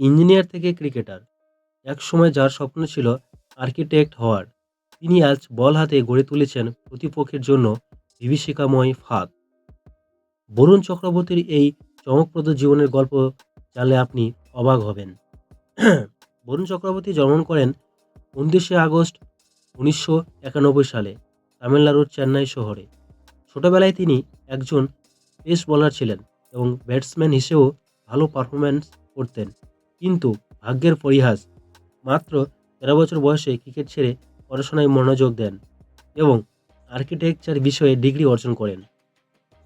Engineer থেকে cricketer. একসময় যার স্বপ্ন ছিল আর্কিটেক্ট হওয়ার, তিনি আজ বল হাতে গড়ে তুলেছেন প্রতিপক্ষের জন্য বিভীষিকাময় ফাঁদ বরুণ চক্রবর্তীর এই চমকপ্রদ জীবনের গল্প জানলে আপনি অবাক হবেন। বরুণ চক্রবর্তী জন্মগ্রহণ করেন উনত্রিশে আগস্ট উনিশশো একানব্বই সালে তামিলনাড়ুর চেন্নাই শহরে। ছোটবেলায় তিনি একজন পেস বোলার ছিলেন এবং ব্যাটসম্যান হিসেবেও ভালো পারফরম্যান্স করতেন। কিন্তু ভাগ্যের পরিহাস। মাত্র তেরো বছর বয়সে ক্রিকেট ছেড়ে পড়াশোনায় মনোযোগ দেন এবং আর্কিটেকচার বিষয়ে ডিগ্রি অর্জন করেন।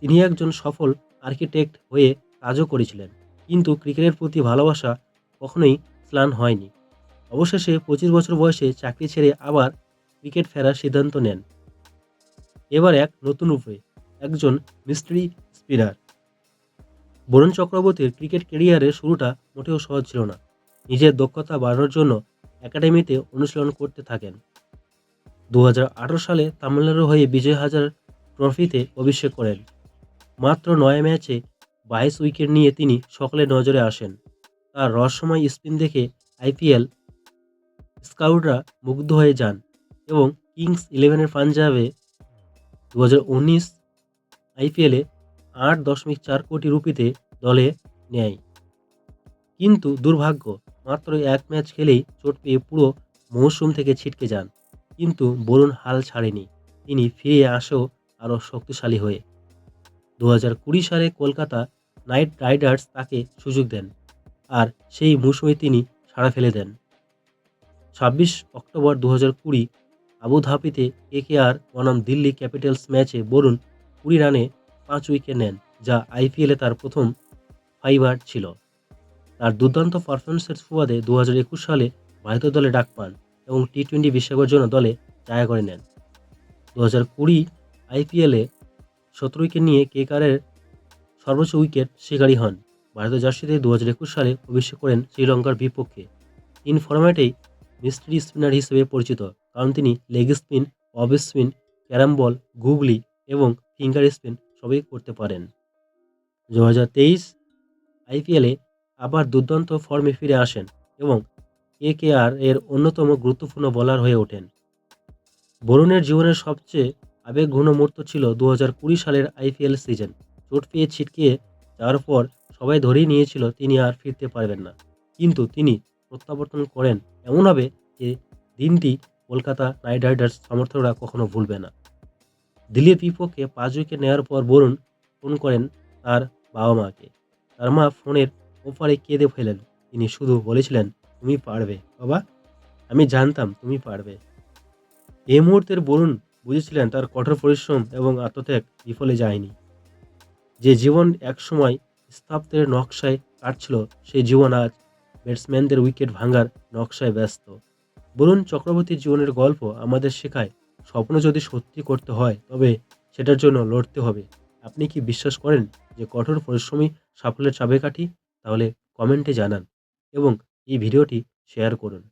তিনি একজন সফল আর্কিটেক্ট হয়ে কাজও করেছিলেন, কিন্তু ক্রিকেটের প্রতি ভালোবাসা কখনোই স্লান হয়নি। অবশেষে পঁচিশ বছর বয়সে চাকরি ছেড়ে আবার ক্রিকেট ফেরার সিদ্ধান্ত নেন। এবার এক নতুন রূপে একজন মিস্ট্রি স্পিনার। বরুণ চক্রবর্তীর ক্রিকেট ক্যারিয়ারের শুরুটা মোটেও সহজ ছিল না। নিজের দক্ষতা বাড়ানোর জন্য একাডেমিতে অনুশীলন করতে থাকেন। দু হাজার আঠেরো সালে তামিলনাড়ু হয়ে বিজয় হাজার ট্রফিতে অভিষেক করেন। মাত্র নয় ম্যাচে বাইশ উইকেট নিয়ে তিনি সকলে নজরে আসেন। তার রহস্যময় স্পিন দেখে আইপিএল স্কাউটরা মুগ্ধ হয়ে যান এবং কিংস ইলেভেনের পাঞ্জাবে দু হাজার উনিশ আইপিএলে আট দশমিক চার কোটি রুপিতে দলে নেয়। কিন্তু দুর্ভাগ্য মাত্র এক ম্যাচ খেলেই চোট পেয়ে পুরো মৌসুম থেকে ছিটকে যান। কিন্তু বরুণ হাল ছাড়েনি। তিনি ফিরে আসেও আরও শক্তিশালী হয়ে। দু হাজার কুড়ি সালে কলকাতা নাইট রাইডার্স তাকে সুযোগ দেন আর সেই মৌসুমে তিনি সাড়া ফেলে দেন। ছাব্বিশ অক্টোবর দু হাজার কুড়ি আবুধাবিতে কেকেআর বনাম দিল্লি ক্যাপিটালস ম্যাচে বরুণ কুড়ি রানে পাঁচ উইকেট নেন, যা আইপিএলে তার প্রথম ফাইবার ছিল। তার দুর্দান্ত পারফরমেন্সের সুবাদে দু হাজার একুশ সালে ভারতীয় দলে ডাক পান এবং টি টোয়েন্টি বিশ্বকাপের জন্য দলে জায়গা করে নেন। দু হাজার কুড়ি আইপিএলে সতেরো উইকেট নিয়ে কেকারের সর্বোচ্চ উইকেট শিকারী হন। ভারতীয় জার্সিতে দু হাজার একুশ সালে অভিষেক করেন শ্রীলঙ্কার বিপক্ষে। তিন ফরম্যাটেই মিস্ট্রি স্পিনার হিসেবে পরিচিত, কারণ তিনি leg spin, off spin, carrom ball, googly এবং ফিঙ্গার স্পিন সবই করতে পারেন। দু হাজার তেইশ আইপিএলে আবার দুর্দান্ত ফর্মে ফিরে আসেন এবং কে কে আর এর অন্যতম গুরুত্বপূর্ণ বোলার হয়ে ওঠেন। বরুণের জীবনের সবচেয়ে আবেগঘন মুহূর্ত ছিল দু হাজার কুড়ি সালের আইপিএল সিজন। চোট পেয়ে ছিটকে যাওয়ার পর সবাই ধরেই নিয়েছিল তিনি আর ফিরতে পারবেন না। কিন্তু তিনি প্রত্যাবর্তন করেন এমনভাবে যে দিনটি কলকাতা নাইট রাইডার্স সমর্থকরা কখনো ভুলবে না। দিল্লির বিপক্ষে পাঁচ উইকেট নেওয়ার পর বরুণ ফোন করেন তার বাবা মাকে তার মা ফোনের ওপারে কেঁদে ফেলেন। তিনি শুধু বলেছিলেন, তুমি পারবে, বাবা। আমি জানতাম তুমি পারবে। এই মুহূর্তের বরুণ বুঝেছিলেন তার কঠোর পরিশ্রম এবং আত্মত্যাগ বিফলে যায়নি। যে জীবন একসময় স্থাপত্যের নকশায় কাটছিল, সেই জীবন আজ ব্যাটসম্যানদের উইকেট ভাঙার নকশায় ব্যস্ত। বরুণ চক্রবর্তীর জীবনের গল্প আমাদের শেখায় স্বপ্ন যদি সত্যি করতে হয়, তবে সেটার জন্য লড়তে হবে। আপনি কি বিশ্বাস করেন যে কঠোর পরিশ্রমী সাফল্যের চাবিকাঠি? তাহলে কমেন্টে জানান এবং এই ভিডিওটি শেয়ার করুন।